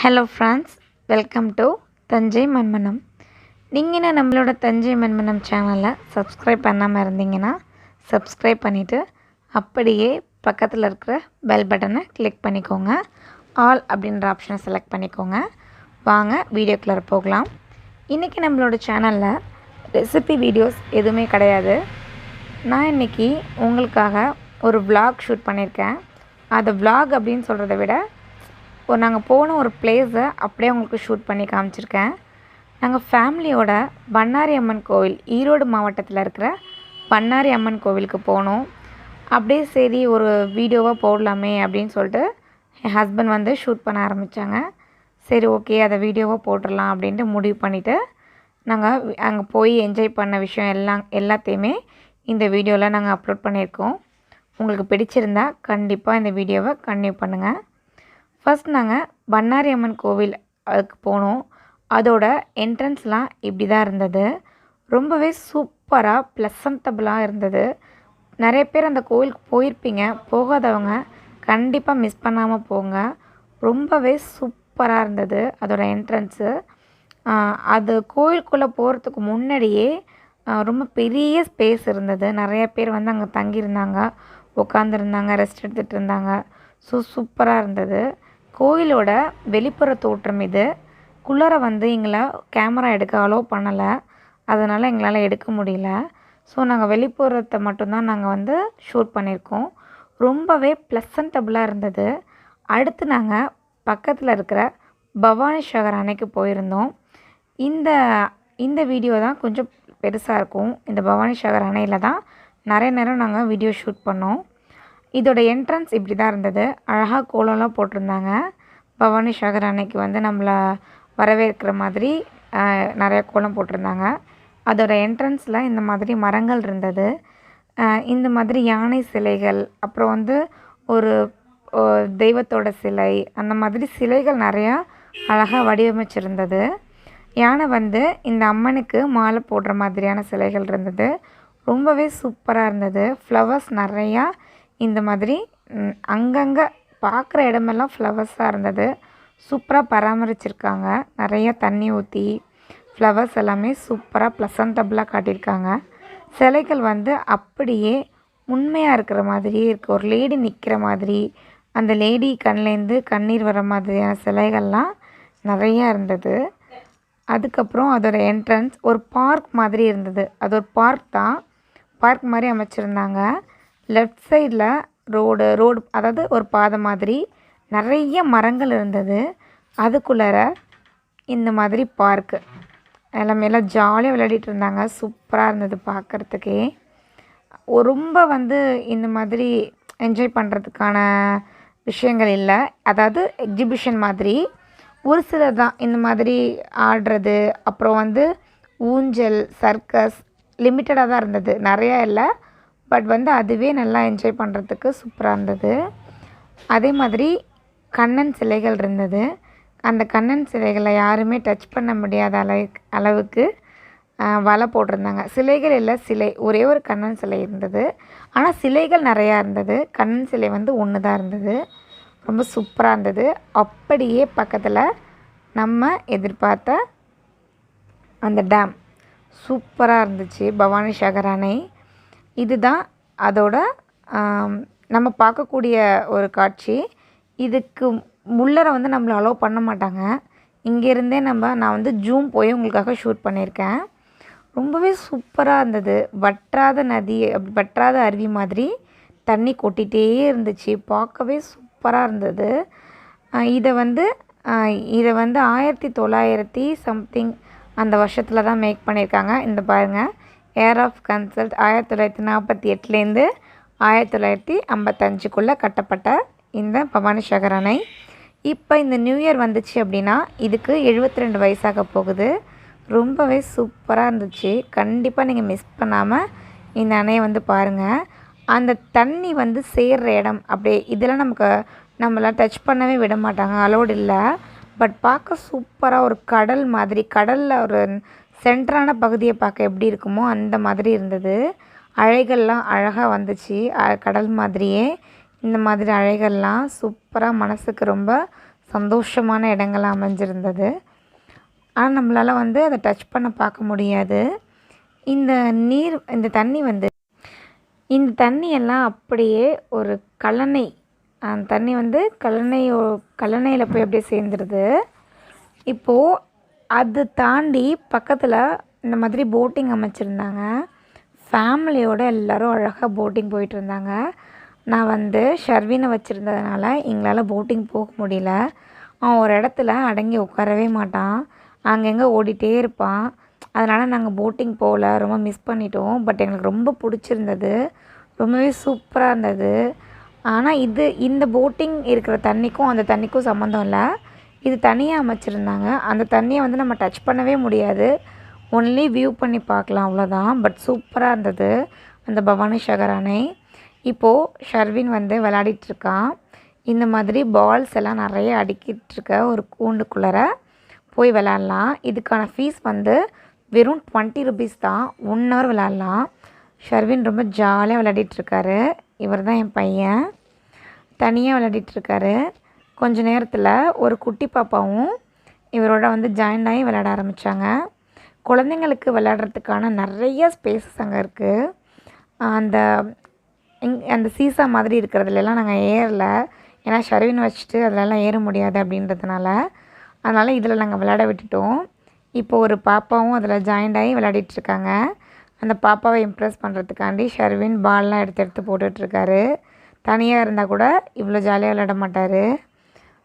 Hello friends welcome to Thanjai மண்மனம் நீங்கள் என்ன நம்மளோட தஞ்சை மண்மனம் சேனலை சப்ஸ்கிரைப் பண்ணாமல் இருந்தீங்கன்னா சப்ஸ்கிரைப் பண்ணிவிட்டு அப்படியே பக்கத்தில் இருக்கிற பெல் பட்டனை கிளிக் பண்ணிக்கோங்க. ஆல் அப்படின்ற ஆப்ஷனை செலக்ட் பண்ணிக்கோங்க. வாங்க வீடியோக்குள்ளே போகலாம். இன்றைக்கி நம்மளோட சேனலில் ரெசிபி வீடியோஸ் எதுவுமே கிடையாது. நான் இன்றைக்கி உங்களுக்காக ஒரு விலாக் ஷூட் பண்ணியிருக்கேன் அதை விலாக் அப்படின்னு சொல்கிறத விட ஒரு நாங்கள் போன ஒரு பிளேஸை அப்படியே உங்களுக்கு ஷூட் பண்ணி காமிச்சிருக்கேன். நாங்கள் ஃபேமிலியோட பண்ணாரி அம்மன் கோவில் ஈரோடு மாவட்டத்தில் இருக்கிற பண்ணாரி அம்மன் கோவிலுக்கு போனோம். அப்படியே சரி ஒரு வீடியோவாக போடலாமே அப்படின்னு சொல்லிட்டு என் ஹஸ்பண்ட் வந்து ஷூட் பண்ண ஆரம்பித்தாங்க சரி ஓகே அதை வீடியோவாக போட்டுடலாம் அப்படின்ட்டு முடிவு பண்ணிவிட்டு நாங்கள் அங்கே போய் என்ஜாய் பண்ண விஷயம் எல்லாம் எல்லாத்தையுமே இந்த வீடியோவில் நாங்கள் அப்லோட் பண்ணியிருக்கோம். உங்களுக்கு பிடிச்சிருந்தா கண்டிப்பாக இந்த வீடியோவை கன்டினியூ பண்ணுங்கள் ஃபர்ஸ்ட் நாங்கள் பண்ணாரி அம்மன் கோவில் அதுக்கு போனோம். அதோட என்ட்ரன்ஸ்லாம் இப்படி தான் இருந்தது. ரொம்பவே சூப்பராக ப்ளசன்டபுளாக இருந்தது. நிறைய பேர் அந்த கோவிலுக்கு போயிருப்பீங்க. போகாதவங்க கண்டிப்பாக மிஸ் பண்ணாமல் போங்க. ரொம்பவே சூப்பராக இருந்தது அதோட என்ட்ரன்ஸு அது கோயிலுக்குள்ளே போகிறதுக்கு முன்னாடியே ரொம்ப பெரிய ஸ்பேஸ் இருந்தது. நிறைய பேர் வந்து அங்கே தங்கியிருந்தாங்க. உட்காந்துருந்தாங்க ரெஸ்ட் எடுத்துகிட்டு இருந்தாங்க. ஸோ சூப்பராக இருந்தது. கோயிலோட வெளிப்புற தோற்றம் இது. குள்ளர வந்து எங்களை கேமரா எடுக்க அலோவ் பண்ணலை. அதனால் எங்களால் எடுக்க முடியல. ஸோ நாங்கள் வெளிப்புறத்தை மட்டும்தான் நாங்கள் வந்து ஷூட் பண்ணியிருக்கோம் ரொம்பவே ப்ளசன்டபுளாக இருந்தது. அடுத்து நாங்கள் பக்கத்தில் இருக்கிற பவானி சாகர் அணைக்கு போயிருந்தோம். இந்த இந்த வீடியோ தான் கொஞ்சம் பெருசாக இருக்கும். இந்த பவானி சாகர் அணையில் தான் நிறைய நேரம் நாங்கள் வீடியோ ஷூட் பண்ணோம். இதோட என்ட்ரன்ஸ் இப்படி தான் இருந்தது. அழகாக கோலம்லாம் போட்டிருந்தாங்க. பவானி சாகர் அன்னைக்கு வந்து நம்மளை வரவேற்கிற மாதிரி நிறையா நிறைய கோலம் போட்டிருந்தாங்க. அதோட என்ட்ரன்ஸில் இந்த மாதிரி மரங்கள் இருந்தது. இந்த மாதிரி யானை சிலைகள் அப்புறம் வந்து ஒரு தெய்வத்தோட சிலை அந்த மாதிரி சிலைகள் நிறையா அழகாக வடிவமைச்சிருந்தது. யானை வந்து இந்த அம்மனுக்கு மாலை போடுற மாதிரியான சிலைகள் இருந்தது. ரொம்பவே சூப்பராக இருந்தது. ஃப்ளவர்ஸ் நிறையா இந்த மாதிரி அங்கங்கே பார்க்குற இடமெல்லாம் ஃப்ளவர்ஸாக இருந்தது. சூப்பராக பராமரிச்சிருக்காங்க. நிறைய தண்ணி ஊற்றி ஃப்ளவர்ஸ் எல்லாமே சூப்பராக ப்ளசன்டபுளாக காட்டியிருக்காங்க. சிலைகள் வந்து அப்படியே உண்மையாக இருக்கிற மாதிரியே இருக்குது ஒரு லேடி நிற்கிற மாதிரி அந்த லேடி கண்லேருந்து கண்ணீர் வர மாதிரியான சிலைகள்லாம் நிறையா இருந்தது. அதுக்கப்புறம் அதோட என்ட்ரன்ஸ் ஒரு பார்க் மாதிரி இருந்தது. அது ஒரு பார்க் தான். பார்க் மாதிரி அமைச்சிருந்தாங்க. லெஃப்ட் சைடில் ரோடு ரோடு அதாவது ஒரு பாதை மாதிரி நிறைய மரங்கள் இருந்தது. அதுக்குள்ளார இந்த மாதிரி பார்க்கு எல்லாமே எல்லாம் ஜாலியாக விளையாடிட்டு இருந்தாங்க. சூப்பராக இருந்தது பார்க்குறதுக்கே. ரொம்ப வந்து இந்த மாதிரி என்ஜாய் பண்ணுறதுக்கான விஷயங்கள் இல்லை. அதாவது எக்ஸிபிஷன் மாதிரி. ஒரு சிலர் தான் இந்த மாதிரி ஆடுறது அப்புறம் வந்து ஊஞ்சல் சர்க்கஸ் லிமிட்டடாக தான் இருந்தது. நிறையா இல்லை. பட் வந்து அதுவே நல்லா என்ஜாய் பண்ணுறதுக்கு சூப்பராக இருந்தது. அதே மாதிரி கண்ணன் சிலைகள் இருந்தது. அந்த கண்ணன் சிலைகளை யாருமே டச் பண்ண முடியாத அளவு அளவுக்கு வலை போட்டிருந்தாங்க. சிலைகள் இல்லை சிலை. ஒரே ஒரு கண்ணன் சிலை இருந்தது. ஆனால் சிலைகள் நிறையா இருந்தது. கண்ணன் சிலை வந்து ஒன்று தான் இருந்தது. ரொம்ப சூப்பராக இருந்தது. அப்படியே பக்கத்தில் நம்ம எதிர்பார்த்த அந்த டேம் சூப்பராக இருந்துச்சு பவானி சாகர் அணை. இதுதான் அதோட நம்ம பார்க்கக்கூடிய ஒரு காட்சி. இதுக்கு முள்ளரை வந்து நம்மளை அலோவ் பண்ண மாட்டாங்க. இங்கேருந்தே நம்ம நான் வந்து ஜூம் போய் உங்களுக்காக ஷூட் பண்ணியிருக்கேன். ரொம்பவே சூப்பராக இருந்தது. வற்றாத நதி அப்படி வற்றாத அருவி மாதிரி தண்ணி கொட்டிகிட்டே இருந்துச்சு. பார்க்கவே சூப்பராக இருந்தது. இதை வந்து இதை வந்து ஆயிரத்தி தொள்ளாயிரத்தி சம்திங் அந்த வருஷத்தில் தான் மேக் பண்ணியிருக்காங்க. இந்த பாருங்கள் ஏர் ஆஃப் கன்சல்ட் ஆயிரத்தி தொள்ளாயிரத்தி நாற்பத்தி எட்டுலேருந்து ஆயிரத்தி தொள்ளாயிரத்தி ஐம்பத்தஞ்சுக்குள்ளே கட்டப்பட்ட இந்த பவானிசாகர் அணை இப்போ இந்த நியூ இயர் வந்துச்சு அப்படின்னா இதுக்கு 72 ரெண்டு வயசாக போகுது. ரொம்பவே சூப்பராக இருந்துச்சு. கண்டிப்பாக நீங்கள் மிஸ் பண்ணாமல் இந்த அணையை வந்து பாருங்கள் அந்த தண்ணி வந்து சேர்ற இடம் அப்படியே இதெல்லாம் நமக்கு நம்மளாம் டச் பண்ணவே விட மாட்டாங்க அலோடு இல்லை. பட் பார்க்க சூப்பராக ஒரு கடல் மாதிரி கடலில் ஒரு சென்டரான பகுதியை பார்க்க எப்படி இருக்குமோ அந்த மாதிரி இருந்தது. அலைகள்லாம் அழகாக வந்துச்சு. அ- கடல் மாதிரியே. இந்த மாதிரி அலைகள்லாம் சூப்பராக மனசுக்கு ரொம்ப சந்தோஷமான இடங்களாக அமைஞ்சிருந்தது. ஆனால் நம்மளால் வந்து அதை டச் பண்ண பார்க்க முடியாது. இந்த நீர் இந்த தண்ணி வந்து இந்த தண்ணியெல்லாம் அப்படியே ஒரு கல்லணை அந்த தண்ணி வந்து கல்லணை கல்லணையில் போய் அப்படியே சேர்ந்துருது. இப்போது அது தாண்டி பக்கத்தில் இந்த மாதிரி போட்டிங் அமைச்சிருந்தாங்க. ஃபேமிலியோடு எல்லோரும் அழகாக போட்டிங் போயிட்டுருந்தாங்க. நான் வந்து ஷர்வினை வச்சுருந்ததுனால எங்களால் போட்டிங் போக முடியல. அவன் ஒரு இடத்துல அடங்கி உட்காரவே மாட்டான். அங்கங்கே ஓடிட்டே இருப்பான். அதனால் நாங்கள் போட்டிங் போகல ரொம்ப மிஸ் பண்ணிட்டோம். பட் எங்களுக்கு ரொம்ப பிடிச்சிருந்தது. ரொம்பவே சூப்பராக இருந்தது. ஆனால் இது இந்த போட்டிங் இருக்கிற தண்ணிக்கும் அந்த தண்ணிக்கும் சம்மந்தம் இல்லை. இது தனியாக அமைச்சிருந்தாங்க. அந்த தண்ணியை வந்து நம்ம டச் பண்ணவே முடியாது. ஒன்லி வியூ பண்ணி பார்க்கலாம் அவ்வளோதான் பட் சூப்பராக இருந்தது அந்த பவானி சாகர் அணை. இப்போது ஷர்வின் வந்து விளையாடிட்டுருக்கான் இந்த மாதிரி பால்ஸ் எல்லாம் நிறைய அடிக்கிட்டுருக்க ஒரு கூண்டுக்குள்ளர போய் விளாட்லாம் இதுக்கான ஃபீஸ் வந்து வெறும் டுவெண்ட்டி ருபீஸ் தான். ஒன் ஹவர் விளாட்லாம் ஷர்வின் ரொம்ப ஜாலியாக விளையாடிட்டுருக்காரு இவர் தான் என் பையன். தனியாக விளையாடிட்டுருக்காரு கொஞ்ச நேரத்தில் ஒரு குட்டி பாப்பாவும் இவரோட வந்து ஜாயின் ஆகி விளையாட ஆரம்பித்தாங்க குழந்தைங்களுக்கு விளையாடுறதுக்கான நிறைய ஸ்பேசஸ் அங்கே இருக்குது அந்த இங் அந்த சீசா மாதிரி இருக்கிறதுலலாம் நாங்கள் ஏறல. ஏன்னா ஷர்வின் வச்சுட்டு அதிலலாம் ஏற முடியாது அப்படின்றதுனால. அதனால் இதில் நாங்கள் விளையாட விட்டுட்டோம். இப்போ ஒரு பாப்பாவும் அதில் ஜாயின்ட் ஆகி விளையாடிட்டுருக்காங்க அந்த பாப்பாவை இம்ப்ரெஸ் பண்ணுறதுக்காண்டி ஷர்வின் பால்லாம் எடுத்து எடுத்து போட்டுட்ருக்காரு தனியாக இருந்தால் கூட இவ்வளோ ஜாலியாக விளையாட மாட்டார்.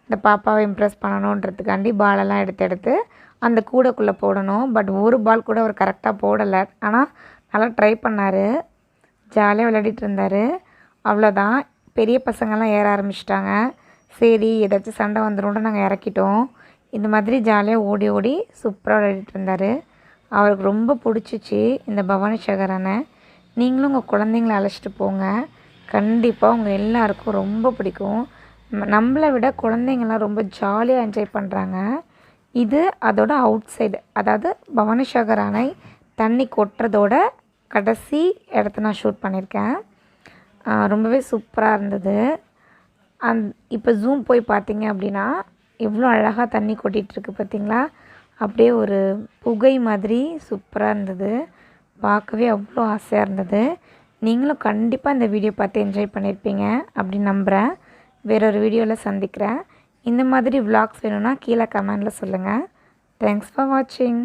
இந்த பாப்பாவை இம்ப்ரெஸ் பண்ணணுன்றதுக்காண்டி பாலெல்லாம் எடுத்து எடுத்து அந்த கூடைக்குள்ளே போடணும். பட் ஒரு பால் கூட அவர் கரெக்டாக போடலை. ஆனால் நல்லா ட்ரை பண்ணார். ஜாலியாக விளையாடிட்டு இருந்தார். அவ்வளோதான் பெரிய பசங்கள்லாம் ஏற ஆரம்பிச்சிட்டாங்க. சரி ஏதாச்சும் சண்டை வந்துடும் நாங்கள் இறக்கிட்டோம். இந்த மாதிரி ஜாலியாக ஓடி ஓடி சூப்பராக விளையாடிட்டு இருந்தார். அவருக்கு ரொம்ப பிடிச்சிச்சு இந்த பவானி சாகர் நீங்களும் உங்கள் குழந்தைங்கள அழைச்சிட்டு போங்க. கண்டிப்பாக உங்கள் எல்லாருக்கும் ரொம்ப பிடிக்கும். நம்மளை விட குழந்தைங்கள்லாம் ரொம்ப ஜாலியாக என்ஜாய் பண்ணுறாங்க இது அதோட அவுட் சைடு அதாவது பவானி சாகர் அணை தண்ணி கொட்டுறதோட கடைசி இடத்த நான் ஷூட் பண்ணியிருக்கேன் ரொம்பவே சூப்பராக இருந்தது. அந் இப்போ ஜூம் போய் பார்த்தீங்க அப்படின்னா எவ்வளோ அழகாக தண்ணி கொட்டிகிட்ருக்கு பார்த்தீங்களா? அப்படியே ஒரு புகை மாதிரி சூப்பராக இருந்தது. பார்க்கவே அவ்வளோ ஆசையாக இருந்தது. நீங்களும் கண்டிப்பாக இந்த வீடியோ பார்த்து என்ஜாய் பண்ணியிருப்பீங்க அப்படின்னு நம்புகிறேன் வேறொரு வீடியோவில் சந்திக்கிறேன். இந்த மாதிரி விலாக்ஸ் வேணும்னா கீழே கமெண்டில் சொல்லுங்கள் தேங்க்ஸ் ஃபார் வாட்சிங்